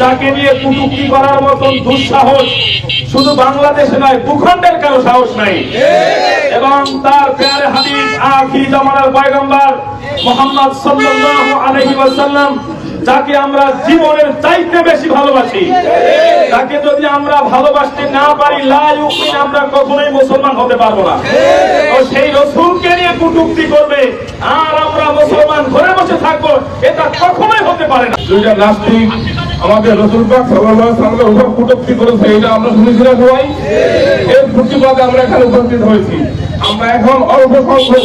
যাকে নিয়ে কুটুক্তি করার মতন দুঃসাহস শুধু বাংলাদেশে নয়, ভূখণ্ডের কারও সাহস নাই। এবং তার পেয়ারে হাদিস আখি জামানার পয়গম্বর মোহাম্মদ সাল্লাল্লাহু আলাইহি ওয়াসাল্লাম যাকে আমরা জীবনের চাইতে বেশি ভালোবাসি। তাকে যদি আমরা ভালোবাসতে না পারি আমরা কখনোই মুসলমান হতে পারব না। সেই রসুলকে নিয়ে কুটুক্তি করবে, আর আমরা মুসলমান ঘরে বসে থাকব, এটা কখনোই হতে পারে না। আমাদের রসুল পাক সাল্লাল্লাহু আলাইহি কটূক্তি করেছে, এটা আমরা শুনেছি না সবাই। এর প্রতিবাদে আমরা এখানে উপস্থিত হয়েছি। আমরা এখন অল্প সংখ্যক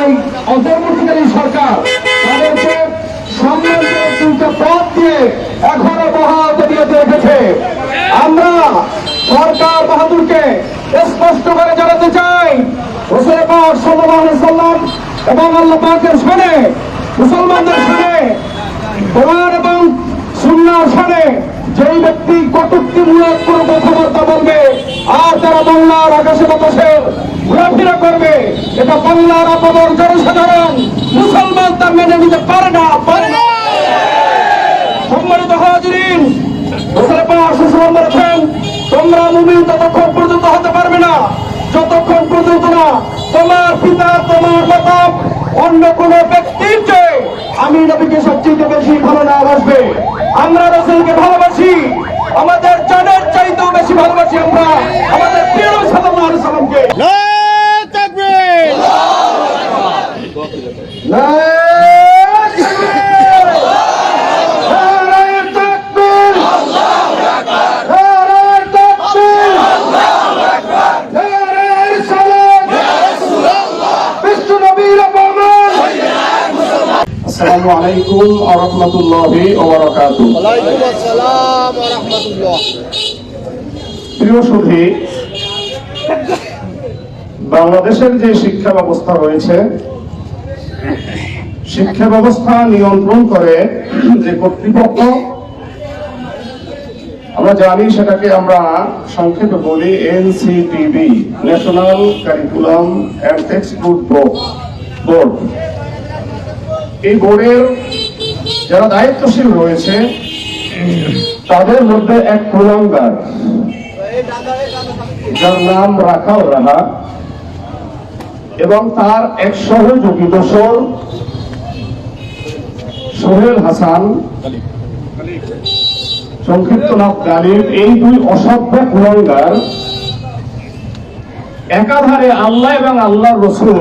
এই অন্তর্বর্তীকালীন সরকার তাদেরকে সম্মানের দুইটা পথ দিয়ে এখনও বহাল তবিয়তে রেখেছে আমরা সরকার বাহাদুরকে স্পষ্ট করে জানাতে চাই সাল্লাম এবং আল্লাহ সামনে, মুসলমানদের সামনে, কোরআন এবং সুন্নাহর সামনে যেই ব্যক্তি কটুক্তিমূলক কোনো কথাবার্তা বলবে আর তারা বাংলার আকাশে বাতাসে ঘোরাফেরা করবে, এটা বাংলার আপামর জনসাধারণ মুসলমান তা মেনে নিতে পারে না পারে না। সম্মানিত হাজরিন তোমরা মুমিন ততক্ষণ পর্যন্ত হতে পারবে না, যতক্ষণ পর্যন্ত না তোমার পিতা, তোমার মাতা, অন্য কোন ব্যক্তির চেয়ে আমি নবীকে সবচেয়ে বেশি ভালো না বাসবে। আমরা রসুলকে ভালোবাসি। আমাদের আসসালামু আলাইকুম ওয়া রাহমাতুল্লাহি ওয়া বারাকাতুহু। ওয়ালাইকুম আসসালাম ওয়া রাহমাতুল্লাহ। প্রিয় সুধী বাংলাদেশের যে শিক্ষা ব্যবস্থা রয়েছে শিক্ষা ব্যবস্থা নিয়ন্ত্রণ করে যে কর্তৃপক্ষ আমরা জানি সেটাকে আমরা সংক্ষেপে বলি NCTB national curriculum and text book board এই বোর্ডের যারা দায়িত্বশীল রয়েছে, তাদের মধ্যে এক কুলাঙ্গার, যার নাম রাখাল রাহা, এবং তার এক সহযোগী দোসর সোহেল হাসান, সংক্ষিপ্ত নাম গালিব, এই দুই অসভ্য কুলাঙ্গার একাধারে আল্লাহ এবং আল্লাহর রসুল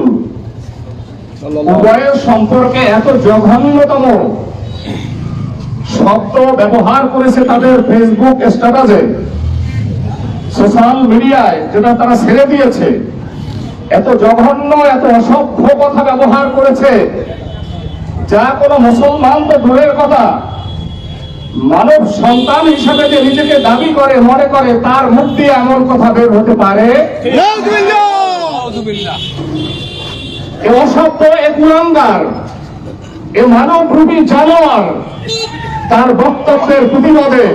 উভয়ের সম্পর্কে এত জঘন্যতম শব্দ ব্যবহার করেছে তাদের ফেসবুক স্ট্যাটাসে সোশ্যাল মিডিয়ায় যেটা তারা ছেড়ে দিয়েছে। এত জঘন্য এত অসভ্য কথা ব্যবহার করেছে। যা কোনো মুসলমান তো দূরের কথা। মানব সন্তান হিসাবে যে নিজেকে দাবি করে মনে করে তার মুখ দিয়ে এমন কথা বের হতে পারে? এ অসভ্য, এ কুলাঙ্গার, এ মানব রূপী জানোয়ার, তার বক্তব্যের প্রতিবাদে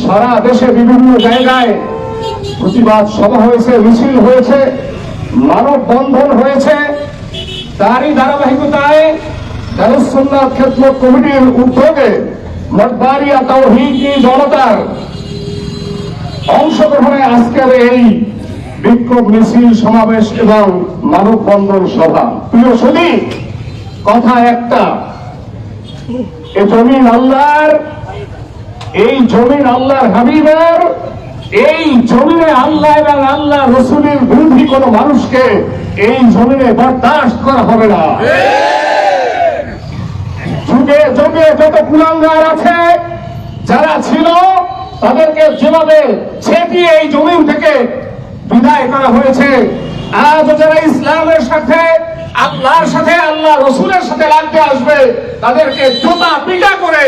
সারা দেশে বিভিন্ন জায়গায় প্রতিবাদ সভা হয়েছে, মিছিল হয়েছে, মানব বন্ধন হয়েছে। তারই ধারাবাহিকতায় দারুসুন্নাথ ক্ষেত্র কমিটির উদ্যোগে মঠবাড়িয়া তাওহীদি জনতার অংশগ্রহণে আজকের এই বিক্ষোভ মিছিল সমাবেশ এবং মানববন্ধন সভা। প্রিয় সুদী কথা একটা। এ জমিন আল্লাহর, এই জমিন আল্লাহর হাবিবের, এই জমিনে আল্লাহ এবং আল্লাহ রসুলের বিরোধী কোন মানুষকে এই জমিনে বরদাস্ত করা হবে না। যুগে যুগে যত কুলাঙ্গার আছে, যারা ছিল, তাদেরকে যেভাবে ছেটিয়ে এই জমিন থেকে বিদায় করা হয়েছে। আজ যারা ইসলামের সাথে, আল্লাহর সাথে, আল্লাহ রসুলের সাথে লাগতে আসবে, তাদেরকে জোতা পিটা করে,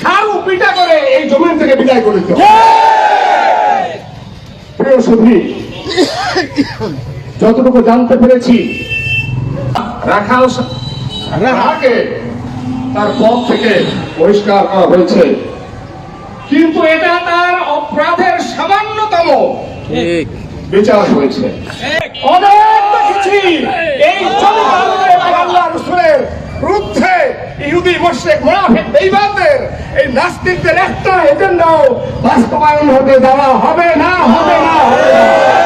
ঝাড়ু পিটা করে এই জমিন থেকে বিদায় করে। সুধী, যতটুকু জানতে পেরেছি, রাখাল রাহাকে তার পদ থেকে বহিষ্কার করা হয়েছে। কিন্তু এটা তার অপরাধের সামান্যতম। বিচার হয়েছে। অনেক দেখেছি। এই এই নাস্তিকদের একটা এজেন্ডাও বাস্তবায়ন হতে দেওয়া হবে না হবে না হবে না।